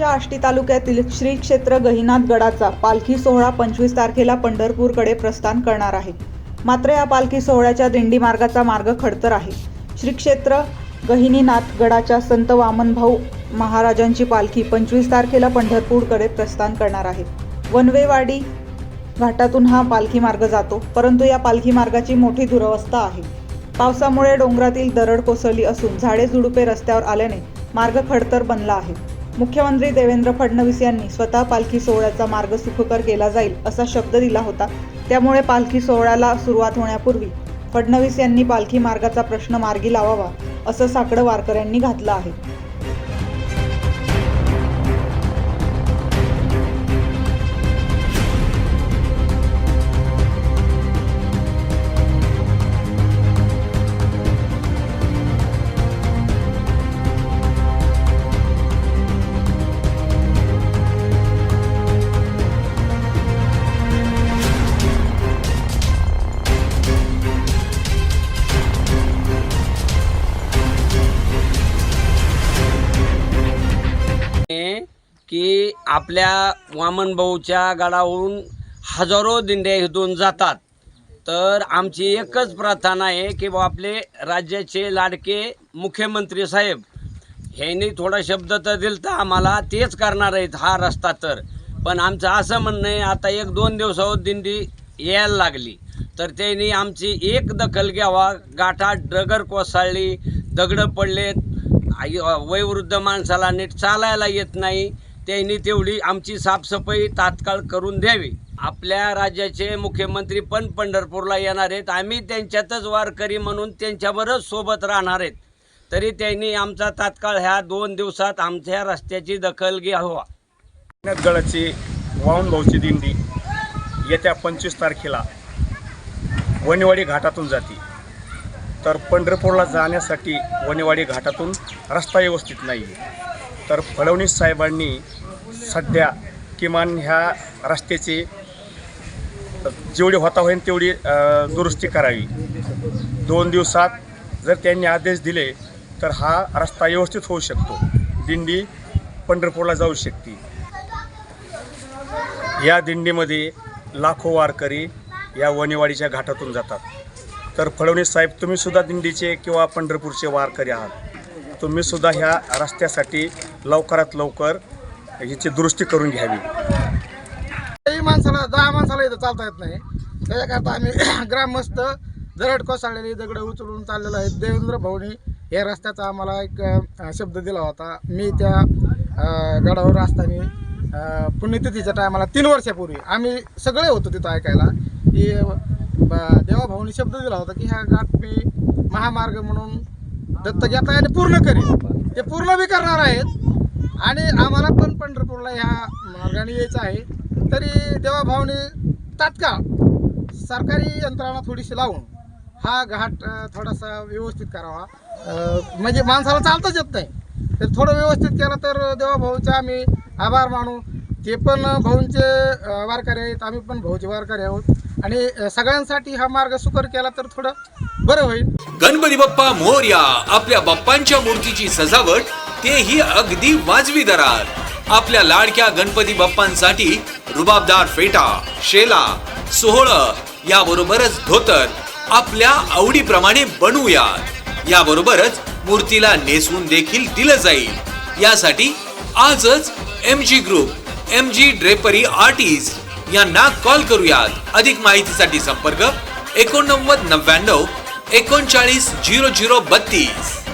भूमच्या आष्टी तालुक्यातील श्री क्षेत्र गहिनाथ गडाचा पालखी सोहळा पंचवीस तारखेला पंढरपूरकडे प्रस्थान करणार आहे. मात्र या पालखी सोहळ्याच्या दिंडी मार्गाचा मार्ग खडतर आहे. श्री क्षेत्र गहिनीनाथ गडाच्या संत वामनभाऊ महाराजांची पालखी पंचवीस तारखेला पंढरपूरकडे प्रस्थान करणार आहे. वनवेवाडी घाटातून हा पालखी मार्ग जातो परंतु या पालखी मार्गाची मोठी दुरवस्था आहे. पावसामुळे डोंगरातील दरड कोसळली असून झाडे झुडुपे रस्त्यावर आल्याने मार्ग खडतर बनला आहे. मुख्यमंत्री देवेंद्र फडणवीस यांनी स्वतः पालखी सोहळ्याचा मार्ग सुखकर केला जाईल असा शब्द दिला होता. त्यामुळे पालखी सोहळ्याला सुरुवात होण्यापूर्वी फडणवीस यांनी पालखी मार्गाचा प्रश्न मार्गी लावावा असं साकडं वारकऱ्यांनी घातलं आहे. की आपल्या वामनभाऊच्या गडावरून हजारो दिंड्या इथून जातात. तर आमची एकच प्रार्थना आहे की बा आपले राज्याचे लाडके मुख्यमंत्री साहेब ह्यांनी थोडा शब्द तर दिला तर आम्हाला तेच करणार आहेत हा रस्ता तर. पण आमचं असं म्हणणं आहे आता एक दोन दिवसावर दिंडी यायला लागली. तर त्यांनी आमची एक दखल घ्यावा. गाठा डगर कोसळली दगडं पडलेत. आई वयोवृद्ध माणसाला नीट चालायला येत नाही. त्यांनी तेवढी आमची साफसफाई तात्काळ करून द्यावी. आपल्या राज्याचे मुख्यमंत्री पण पंढरपूरला येणार आहेत. आम्ही त्यांच्यातच वारकरी म्हणून त्यांच्याबरोबर सोबत राहणार आहेत. तरी त्यांनी आमचा तात्काळ ह्या दोन दिवसात आमच्या रस्त्याची दखल घ्यावा. गडाची वाहूनभाऊची दिंडी येत्या पंचवीस तारखेला वनेवाडी घाटातून जाते. तर पंढरपूरला जाण्यासाठी वनेवाडी घाटातून रस्ता व्यवस्थित नाही आहे तर फडणवीस साहेबांनी सध्या किमान ह्या रस्त्याची जेवढी होता होईल तेवढी दुरुस्ती करावी. दोन दिवसात जर त्यांनी आदेश दिले तर हा रस्ता व्यवस्थित होऊ शकतो. दिंडी पंढरपूरला जाऊ शकते. या दिंडीमध्ये लाखो वारकरी या वनेवाडीच्या घाटातून जातात. तर फडणवीस साहेब तुम्हीसुद्धा दिंडीचे किंवा पंढरपूरचे वारकरी आहात. तुम्ही सुद्धा ह्या रस्त्यासाठी लवकरात लवकर याची दुरुस्ती करून घ्यावी. काही माणसाला दहा माणसाला इथं चालता येत नाही. त्याच्याकरता आम्ही ग्रामस्थ दरड कोसळलेली दगडं उचलून चाललेलं आहे देवेंद्र भाऊनी या रस्त्याचा आम्हाला एक शब्द दिला होता. मी त्या गडावर असताना पुण्यतिथीच्या टायमाला तीन वर्षापूर्वी आम्ही सगळे होतो तिथं ऐकायला की देवाभाऊनी शब्द दिला होता की ह्या घाट मी महामार्ग म्हणून दत्त घेता आणि पूर्ण करेन. ते पूर्ण बी करणार आहेत. आणि आम्हाला पण पंढरपूरला ह्या मार्गाने यायचं आहे. तरी देवाभाऊने तात्काळ सरकारी यंत्रणा थोडीशी लावून हा घाट थोडासा व्यवस्थित करावा. म्हणजे माणसाला चालताच येत नाही. तर थोडं व्यवस्थित केलं तर देवाभाऊचा आम्ही आभार मानू. ते पण भाऊंचे वारकरी आहेत. आम्ही पण भाऊचे वारकरी आहोत. आणि सगळ्यांसाठी हा मार्ग सुकर केला तर थोडं बरं होईल. गणपती बाप्पा मोर्या आपल्या बाप्पांच्या मूर्तीची सजावट तेही अगदी वाजवी दरात. आपल्या लाडक्या गणपती बाप्पांसाठी रुबाबदार फेटा शेला सोहळ याबरोबरच धोतर आपल्या आवडीप्रमाणे बनवूयात. याबरोबरच मूर्तीला नेसवून देखील दिलं जाईल. यासाठी आजच M G group M G drapery artist यांना कॉल करूयात. अधिक माहितीसाठी संपर्क एकोणनव्वद नव्याण्णव एकोणचाळीस झिरो झिरो बत्तीस.